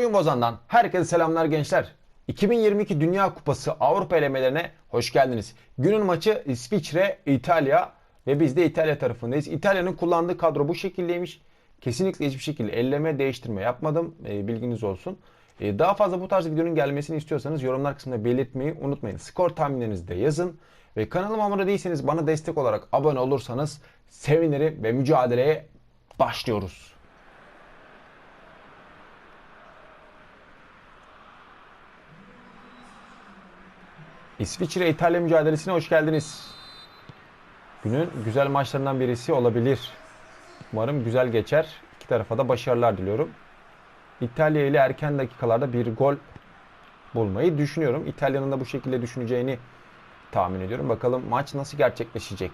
Oyun Bozan'dan herkese selamlar gençler. 2022 Dünya Kupası Avrupa elemelerine hoş geldiniz. Günün maçı İsviçre, İtalya ve biz de İtalya tarafındayız. İtalya'nın kullandığı kadro bu şekildeymiş. Kesinlikle hiçbir şekilde elleme, değiştirme yapmadım. E, bilginiz olsun. E, daha fazla bu tarz videonun gelmesini istiyorsanız yorumlar kısmında belirtmeyi unutmayın. Skor tahminlerinizi de yazın. Ve kanalıma abone değilseniz bana destek olarak abone olursanız sevinirim ve mücadeleye başlıyoruz. İsviçre İtalya mücadelesine hoş geldiniz. Günün güzel maçlarından birisi olabilir. Umarım güzel geçer. İki tarafa da başarılar diliyorum. İtalya ile erken dakikalarda bir gol bulmayı düşünüyorum. İtalya'nın da bu şekilde düşüneceğini tahmin ediyorum. Bakalım maç nasıl gerçekleşecek.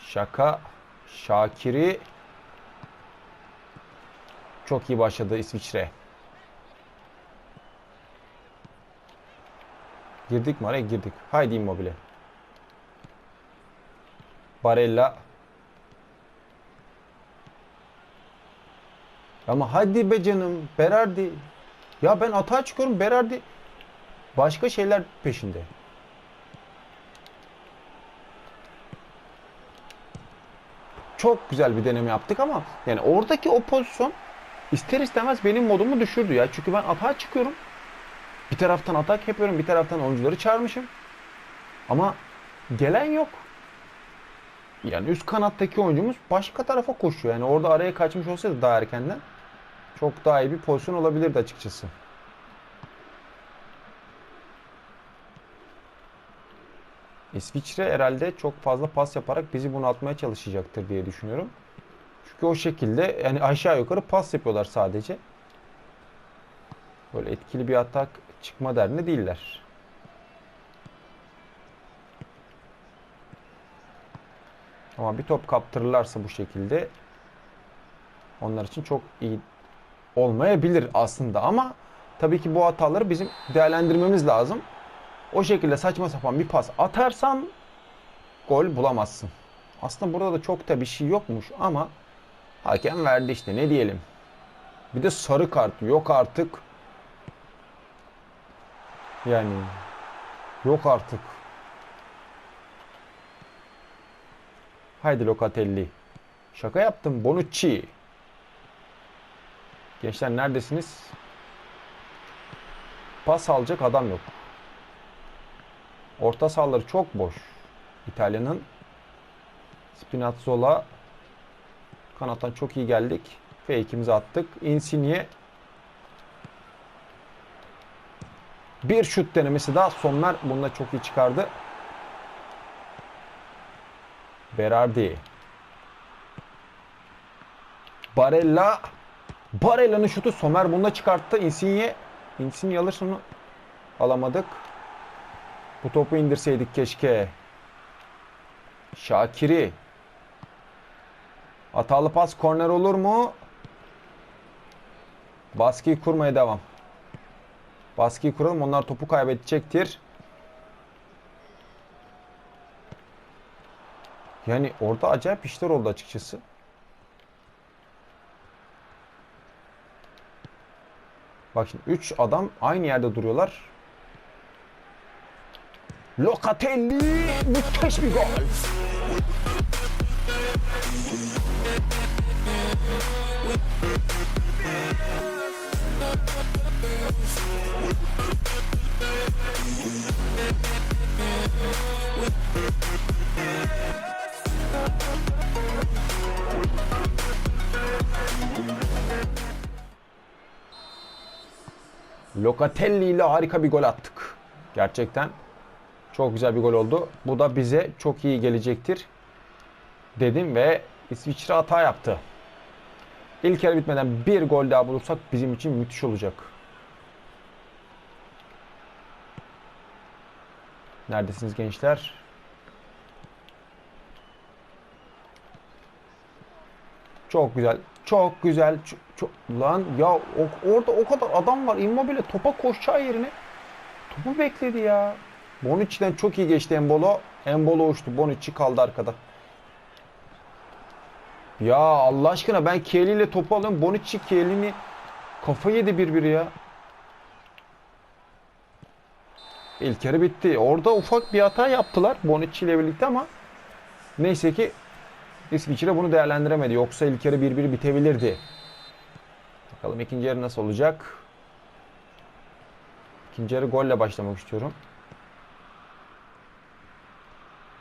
Şaka Şakiri çok iyi başladı İsviçre. Girdik mi araya? Girdik. Haydi Immobile. Barella. Ama hadi be canım. Berardi. Ya ben atağa çıkıyorum. Berardi başka şeyler peşinde. Çok güzel bir deneme yaptık ama yani oradaki o pozisyon ister istemez benim modumu düşürdü ya. Çünkü ben atağa çıkıyorum. Bir taraftan atak yapıyorum, bir taraftan oyuncuları çağırmışım. Ama gelen yok. Yani üst kanattaki oyuncumuz başka tarafa koşuyor. Yani orada araya kaçmış olsaydı daha erkenden çok daha iyi bir pozisyon olabilirdi açıkçası. İsviçre herhalde çok fazla pas yaparak bizi bunaltmaya çalışacaktır diye düşünüyorum. Çünkü o şekilde yani aşağı yukarı pas yapıyorlar sadece. Böyle etkili bir atak çıkma derdinde değiller. Ama bir top kaptırırlarsa bu şekilde onlar için çok iyi olmayabilir aslında ama tabii ki bu hataları bizim değerlendirmemiz lazım. O şekilde saçma sapan bir pas atarsan gol bulamazsın. Aslında burada da çok da bir şey yokmuş ama hakem verdi işte ne diyelim. Bir de sarı kart yok artık. Yani yok artık. Haydi Locatelli. Şaka yaptım Bonucci. Gençler neredesiniz? Pas alacak adam yok. Orta sahaları çok boş. İtalya'nın Spinazzola kanattan çok iyi geldik. Fake'imizi attık. Insigne Bir şut denemesi daha. Sommer bunda çok iyi çıkardı. Berardi. Barella. Barella'nın şutu Sommer bunda çıkarttı. Insigne. Insigne alırsa onu alamadık. Bu topu indirseydik keşke. Şakiri. Hatalı pas korner olur mu? Baskıyı kurmaya devam. Baskıyı kuralım. Onlar topu kaybedecektir. Yani orada acayip işler oldu açıkçası. Bak şimdi 3 adam aynı yerde duruyorlar. Locatelli müthiş bir gol. Locatelli ile harika bir gol attık. Gerçekten çok güzel bir gol oldu. Bu da bize çok iyi gelecektir. Dedim ve İsviçre hata yaptı. İlk yarı bitmeden bir gol daha bulursak bizim için müthiş olacak. Neredesiniz gençler? Çok güzel. Çok güzel. Çok, çok- lan ya o- orada o kadar adam var. Immobile topa koşacağı yerine topu bekledi ya. Bonucci'den çok iyi geçti Embolo. Embolo uçtu. Bonucci kaldı arkada. Ya Allah aşkına ben Chiellini ile topu alıyorum. Bonucci Chiellini kafa yedi birbiri ya. İlk yarı bitti. Orada ufak bir hata yaptılar Bonucci ile birlikte ama neyse ki İsviçre bunu değerlendiremedi. Yoksa ilk yarı 1-1 bitebilirdi. Bakalım ikinci yarı nasıl olacak? İkinci yarı golle başlamak istiyorum.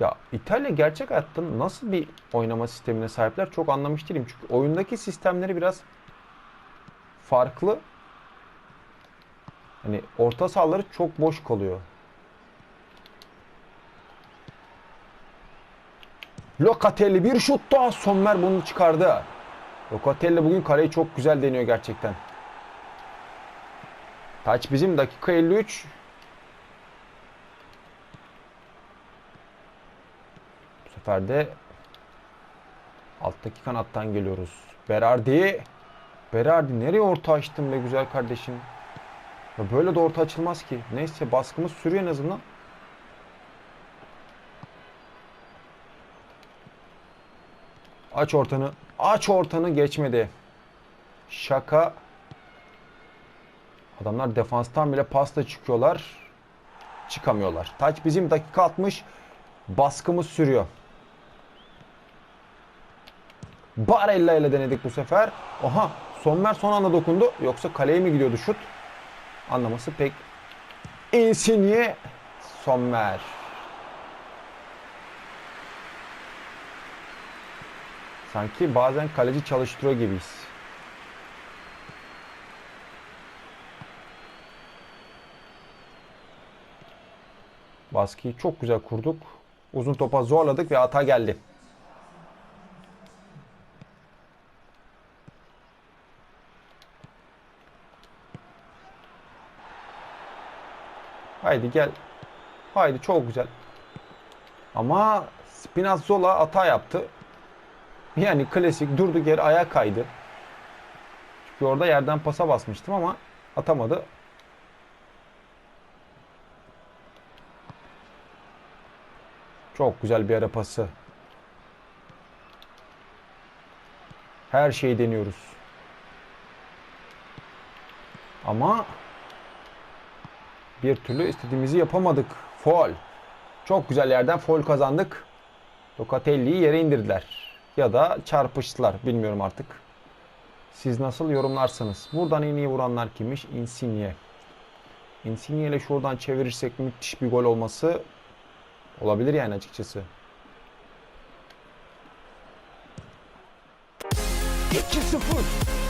Ya İtalya gerçek hayatta nasıl bir oynama sistemine sahipler çok anlamış değilim. Çünkü oyundaki sistemleri biraz farklı. Hani orta sahaları çok boş kalıyor. Locatelli bir şut daha Sommer bunu çıkardı. Locatelli bugün kaleyi çok güzel deniyor gerçekten. Taç bizim dakika 53. Bu sefer de alttaki kanattan geliyoruz. Berardi. Berardi nereye orta açtın be güzel kardeşim? Ya böyle de orta açılmaz ki. Neyse baskımız sürüyor en azından. Aç ortanı. Aç ortanı geçmedi. Şaka. Adamlar defanstan bile pasta çıkıyorlar. Çıkamıyorlar. Taç bizim dakika 60. Baskımız sürüyor. Barella ile denedik bu sefer. Oha Sommer son anda dokundu. Yoksa kaleye mi gidiyordu şut? Anlaması pek. Insigne Sommer. Sanki bazen kaleci çalıştırıyor gibiyiz. Baskıyı çok güzel kurduk. Uzun topa zorladık ve hata geldi. Haydi gel. Haydi çok güzel. Ama Spinazzola hata yaptı. Yani klasik durduk yere ayağa kaydı. Çünkü orada yerden pasa basmıştım ama atamadı. Çok güzel bir ara pası. Her şeyi deniyoruz. Ama bir türlü istediğimizi yapamadık. Foul. Çok güzel yerden foul kazandık. Locatelli'yi yere indirdiler. Ya da çarpıştılar. Bilmiyorum artık. Siz nasıl yorumlarsınız? Buradan en iyi vuranlar kimmiş? Insigne. Insigne ile şuradan çevirirsek müthiş bir gol olması olabilir yani açıkçası. 2-0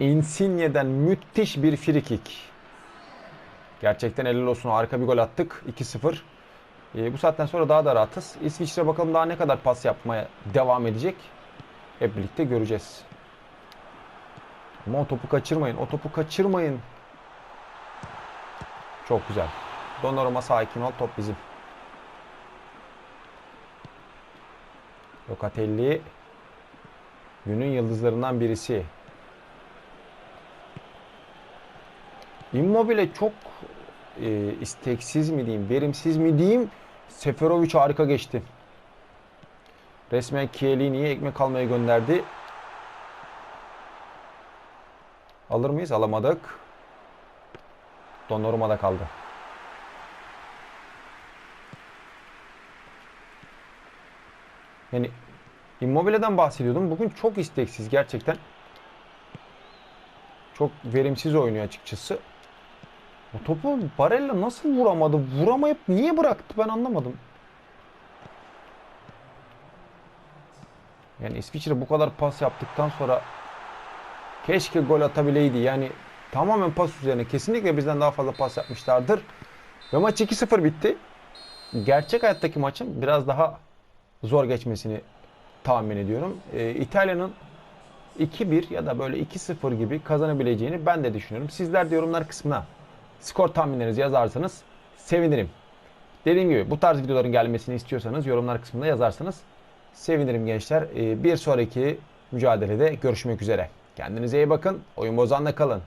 Insigne'den müthiş bir free kick. Gerçekten helal olsun. Harika bir gol attık. 2-0. Ee, bu saatten sonra daha da rahatız. İsviçre bakalım daha ne kadar pas yapmaya devam edecek. Hep birlikte göreceğiz. Ama o topu kaçırmayın. O topu kaçırmayın. Çok güzel. Donnarumma sakin ol. Top bizim. Locatelli günün yıldızlarından birisi. Immobile çok e, isteksiz mi diyeyim, verimsiz mi diyeyim. Seferovic harika geçti. Resmen Chiellini'ye ekmek almaya gönderdi. Alır mıyız? Alamadık. Donnarumma'da kaldı. Yani Immobile'den bahsediyordum. Bugün çok isteksiz gerçekten. Çok verimsiz oynuyor açıkçası. O topu Barella nasıl vuramadı? Vuramayıp niye bıraktı ben anlamadım. Yani İsviçre bu kadar pas yaptıktan sonra keşke gol atabileydi. Yani tamamen pas üzerine kesinlikle bizden daha fazla pas yapmışlardır. Ve maç 2-0 bitti. Gerçek hayattaki maçın biraz daha zor geçmesini tahmin ediyorum. Ee, İtalya'nın 2-1 ya da böyle 2-0 gibi kazanabileceğini ben de düşünüyorum. Sizler de yorumlar kısmına skor tahminlerinizi yazarsanız sevinirim. Dediğim gibi bu tarz videoların gelmesini istiyorsanız yorumlar kısmında yazarsanız sevinirim gençler. Ee, Bir sonraki mücadelede görüşmek üzere. Kendinize iyi bakın. Oyun bozanla kalın.